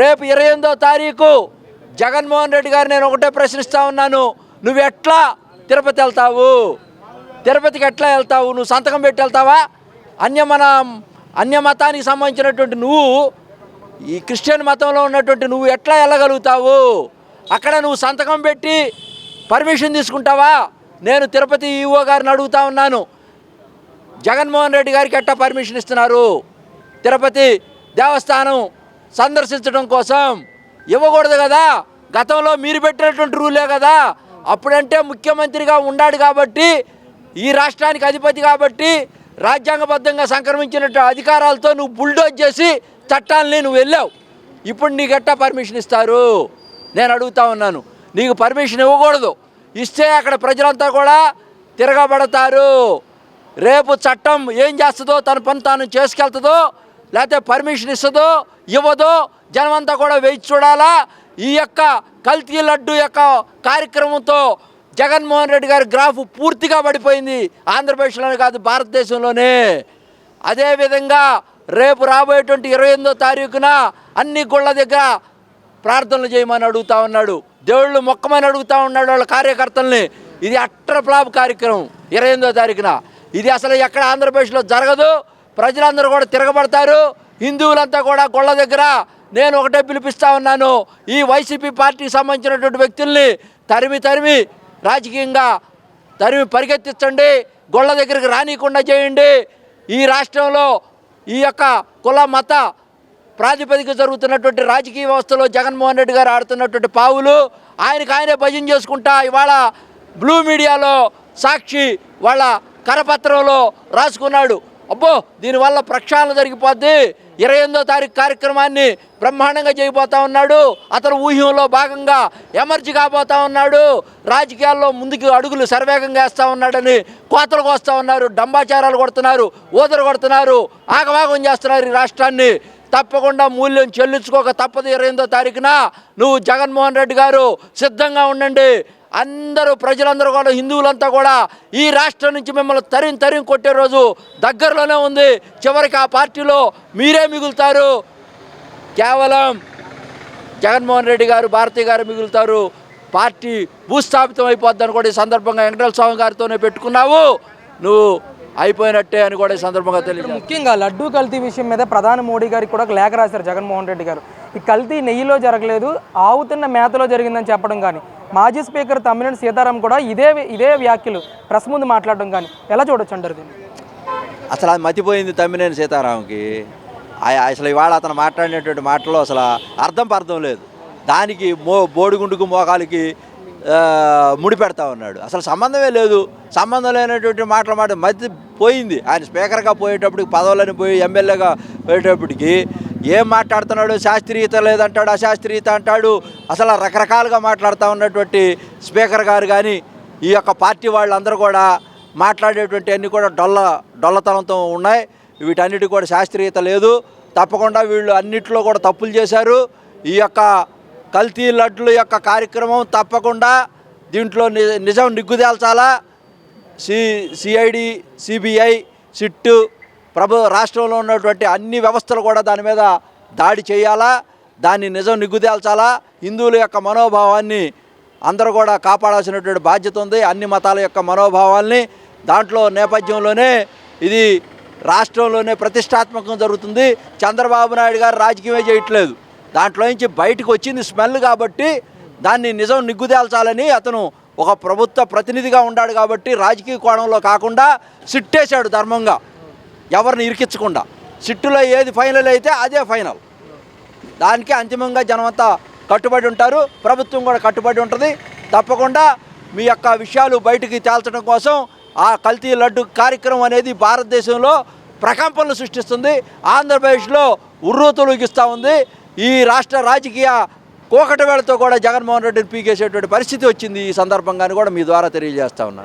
రేపు ఇరవై ఎనిమిదో తారీఖు జగన్మోహన్ రెడ్డి గారు నేను ఒకటే ప్రశ్నిస్తా ఉన్నాను. నువ్వు ఎట్లా తిరుపతి వెళ్తావు? తిరుపతికి ఎట్లా వెళ్తావు? నువ్వు సంతకం పెట్టి వెళ్తావా? అన్యమన అన్య మతానికి సంబంధించినటువంటి నువ్వు ఈ క్రిస్టియన్ మతంలో ఉన్నటువంటి నువ్వు ఎట్లా వెళ్ళగలుగుతావు? అక్కడ నువ్వు సంతకం పెట్టి పర్మిషన్ తీసుకుంటావా? నేను తిరుపతి ఈఓ గారిని అడుగుతా ఉన్నాను. జగన్మోహన్ రెడ్డి గారికి ఎట్టా పర్మిషన్ ఇస్తున్నారు? తిరుపతి దేవస్థానం సందర్శించడం కోసం ఇవ్వకూడదు కదా. గతంలో మీరు పెట్టినటువంటి రూలే కదా. అప్పుడంటే ముఖ్యమంత్రిగా ఉన్నాడు కాబట్టి ఈ రాష్ట్రానికి అధిపతి కాబట్టి రాజ్యాంగబద్ధంగా సంక్రమించినట్టు అధికారాలతో నువ్వు బుల్డోజ్ చేసి చట్టాలని నువ్వు వెళ్ళావు. ఇప్పుడు నీకు ఎట్టా పర్మిషన్ ఇస్తారు? నేను అడుగుతా ఉన్నాను. నీకు పర్మిషన్ ఇవ్వకూడదు. ఇస్తే అక్కడ ప్రజలంతా కూడా తిరగబడతారు. రేపు చట్టం ఏం చేస్తుందో తన పని తాను చేసుకెళ్తుందో లేకపోతే పర్మిషన్ ఇస్తుందో ఇవ్వదో జనమంతా కూడా వేచి చూడాలా? ఈ యొక్క కల్తీ లడ్డు యొక్క కార్యక్రమంతో జగన్మోహన్ రెడ్డి గారి గ్రాఫ్ పూర్తిగా పడిపోయింది. ఆంధ్రప్రదేశ్లోనే కాదు భారతదేశంలోనే. అదేవిధంగా రేపు రాబోయేటువంటి ఇరవై ఎనిమిదో తారీఖున అన్ని గుళ్ళ దగ్గర ప్రార్థనలు చేయమని అడుగుతా ఉన్నాడు. దేవుళ్ళు మొక్కమని అడుగుతా ఉన్నాడు వాళ్ళ కార్యకర్తల్ని. ఇది అట్టర్ ఫ్లాప్ కార్యక్రమం ఇరవై ఎనిమిదో తారీఖున. ఇది అసలు ఎక్కడ ఆంధ్రప్రదేశ్లో జరగదు. ప్రజలందరూ కూడా తిరగబడతారు. హిందువులంతా కూడా గొళ్ళ దగ్గర నేను ఒకటే పిలిపిస్తా ఉన్నాను. ఈ వైసీపీ పార్టీకి సంబంధించినటువంటి వ్యక్తుల్ని తరిమి తరిమి రాజకీయంగా తరిమి పరిగెత్తించండి. గొళ్ళ దగ్గరికి రానికుండా చేయండి. ఈ రాష్ట్రంలో ఈ యొక్క కుల మత ప్రాతిపదిక జరుగుతున్నటువంటి రాజకీయ వ్యవస్థలో జగన్మోహన్ రెడ్డి గారు ఆడుతున్నటువంటి పావులు ఆయనకు ఆయనే భజన చేసుకుంటా ఇవాళ బ్లూ మీడియాలో సాక్షి వాళ్ళ కరపత్రంలో రాసుకున్నాడు. అబ్బో దీనివల్ల ప్రక్షాళన జరిగిపోద్ది. ఇరవై ఎనిమిదో తారీఖు కార్యక్రమాన్ని బ్రహ్మాండంగా చేయబోతా ఉన్నాడు. అతను ఊహ్యంలో భాగంగా ఎమర్జీ కాబోతా ఉన్నాడు. రాజకీయాల్లో ముందుకు అడుగులు సర్వేగంగా వేస్తూ ఉన్నాడని కోతలు కోస్తూ ఉన్నారు. డంబాచారాలు కొడుతున్నారు. ఊదరు కొడుతున్నారు. ఆగమాగం చేస్తున్నారు ఈ రాష్ట్రాన్ని. తప్పకుండా మూల్యం చెల్లించుకోక తప్పదు ఇరవై ఎనిమిదో తారీఖున. నువ్వు జగన్మోహన్ రెడ్డి గారు సిద్ధంగా ఉండండి. అందరూ ప్రజలందరూ కూడా హిందువులంతా కూడా ఈ రాష్ట్రం నుంచి మిమ్మల్ని తరిం తరిం కొట్టే రోజు దగ్గరలోనే ఉంది. చివరికి ఆ పార్టీలో మీరే మిగులుతారు. కేవలం జగన్మోహన్ రెడ్డి గారు భారతి గారు మిగులుతారు. పార్టీ భూస్థాపితం అయిపోద్దని కూడా ఈ సందర్భంగా వెంకటేశ్వర స్వామి గారితోనే పెట్టుకున్నావు. నువ్వు అయిపోయినట్టే అని కూడా ఈ సందర్భంగా తెలియదు ముఖ్యంగా లడ్డూ కల్తీ విషయం మీద ప్రధాని మోడీ గారికి కూడా ఒక లేఖ రాశారు జగన్మోహన్ రెడ్డి గారు. ఈ కల్తీ నెయ్యిలో జరగలేదు ఆవు తిన్న మేతలో జరిగిందని చెప్పడం కానీ మాజీ స్పీకర్ తమ్మినేని సీతారాం కూడా ఇదే ఇదే వ్యాఖ్యలు ప్రెస్ ముందు మాట్లాడడం కానీ ఎలా చూడొచ్చు అంటారు దీన్ని? అసలు అది మతిపోయింది తమ్మినేని సీతారాంకి. అసలు ఇవాళ అతను మాట్లాడినటువంటి మాటలో అసలు అర్థం పర్థం లేదు. దానికి మో బోడిగుండుకు మోకాలికి ముడిపెడతా ఉన్నాడు. అసలు సంబంధమే లేదు. సంబంధం లేనటువంటి మాటలు మాట మధ్య పోయింది. ఆయన స్పీకర్గా పోయేటప్పటికి పదవులని పోయి ఎమ్మెల్యేగా పోయేటప్పటికి ఏం మాట్లాడుతున్నాడు? శాస్త్రీయత లేదంటాడు అశాస్త్రీయత అంటాడు? అసలు రకరకాలుగా మాట్లాడుతూ ఉన్నటువంటి స్పీకర్ గారు కానీ ఈ యొక్క పార్టీ వాళ్ళందరూ కూడా మాట్లాడేటువంటి అన్నీ కూడా డొల్ల డొల్లతనంతో ఉన్నాయి. వీటన్నిటి కూడా శాస్త్రీయత లేదు. తప్పకుండా వీళ్ళు అన్నిట్లో కూడా తప్పులు చేశారు. ఈ యొక్క కల్తీ లడ్ల యొక్క కార్యక్రమం తప్పకుండా దీంట్లో ని- నిజం నిగ్గుదేల్చాలా? సి సిఐడి సిబిఐ సిట్టు ప్రభు రాష్ట్రంలో ఉన్నటువంటి అన్ని వ్యవస్థలు కూడా దాని మీద దాడి చేయాలా? దాన్ని నిజం నిగ్గుదేల్చాలా? హిందువుల యొక్క మనోభావాన్ని అందరూ కూడా కాపాడాల్సినటువంటి బాధ్యత ఉంది. అన్ని మతాల యొక్క మనోభావాల్ని దాంట్లో నేపథ్యంలోనే ఇది రాష్ట్రంలోనే ప్రతిష్టాత్మకం జరుగుతుంది. చంద్రబాబు నాయుడు గారు రాజకీయమే చేయట్లేదు. దాంట్లో నుంచి బయటకు వచ్చింది స్మెల్ కాబట్టి దాన్ని నిజం నిగ్గుదేల్చాలని అతను ఒక ప్రభుత్వ ప్రతినిధిగా ఉన్నాడు కాబట్టి రాజకీయ కోణంలో కాకుండా సిట్టేశాడు ధర్మంగా. ఎవరిని ఇరికించకుండా. సిట్టులో ఏది ఫైనల్ అయితే అదే ఫైనల్ దానికి అంతిమంగా జనమంతా కట్టుబడి ఉంటారు. ప్రభుత్వం కూడా కట్టుబడి ఉంటుంది. తప్పకుండా మీ యొక్క విషయాలు బయటికి తేల్చడం కోసం ఆ కల్తీ లడ్డు కార్యక్రమం అనేది భారతదేశంలో ప్రకంపనలు సృష్టిస్తుంది. ఆంధ్రప్రదేశ్లో ఉర్రూతలుగిస్తూ ఉంది. ఈ రాష్ట్ర రాజకీయ కోకటవేళతో కూడా జగన్మోహన్ రెడ్డిని పీకేసేటువంటి పరిస్థితి వచ్చింది ఈ సందర్భంగాని కూడా మీ ద్వారా తెలియజేస్తా ఉన్నాను.